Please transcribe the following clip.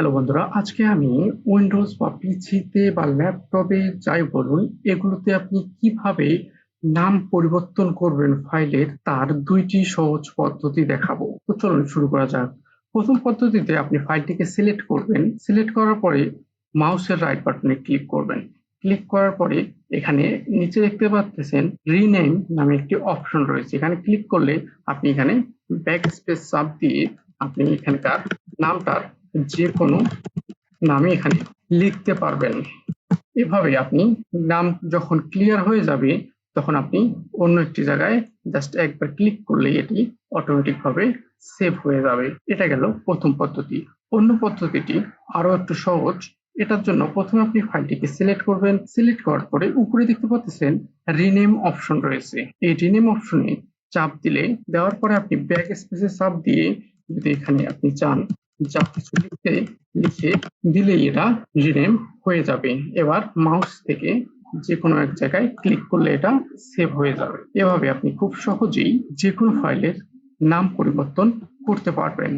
Hello বন্ধুরা, আজকে আমি উইন্ডোজ বা পিসিতে বা ল্যাপটপে যাই বলুন, এগুলোতে আপনি কীভাবে নাম পরিবর্তন করবেন ফাইলের, তার দুইটি সহজ পদ্ধতি দেখাবো। তো চলুন শুরু করা যাক। প্রথম পদ্ধতিতে আপনি ফাইলটিকে সিলেক্ট করবেন। সিলেক্ট করার পরে মাউসের রাইট বাটনে ক্লিক করবেন। ক্লিক করার পরে এখানে নিচে দেখতে পাচ্ছেন রিনেম নামে একটি অপশন রয়েছে। এখানে ক্লিক করলে আপনি এখানে ব্যাক স্পেস চাপ দিয়ে আপনি এখানকার নামটার যে কোনো নামে এখানে লিখতে পারবেন। এভাবে আপনি নাম যখন ক্লিয়ার হয়ে যাবে, তখন আপনি অন্য একটি জায়গায় জাস্ট একবার ক্লিক করলেই এটি অটোমেটিক ভাবে সেভ হয়ে যাবে। এটা গেল প্রথম পদ্ধতি। অন্য পদ্ধতিটি আরও একটু সহজ। এটার জন্য প্রথমে আপনি ফাইলটিকে সিলেক্ট করবেন। সিলেক্ট করার পরে উপরে দেখতে পাচ্ছেন রিনেম অপশন রয়েছে। এই রিনেম অপশনে চাপ দিলে, দেওয়ার পরে আপনি ব্যাক স্পেসে চাপ দিয়ে যদি এখানে আপনি চান যা কিছু লিখতে লিখে দিলেই এটা রিনেম হয়ে যাবে। এবার মাউস থেকে যে কোনো এক জায়গায় ক্লিক করলে এটা সেভ হয়ে যাবে। এভাবে আপনি খুব সহজেই যে কোনো ফাইলের নাম পরিবর্তন করতে পারবেন।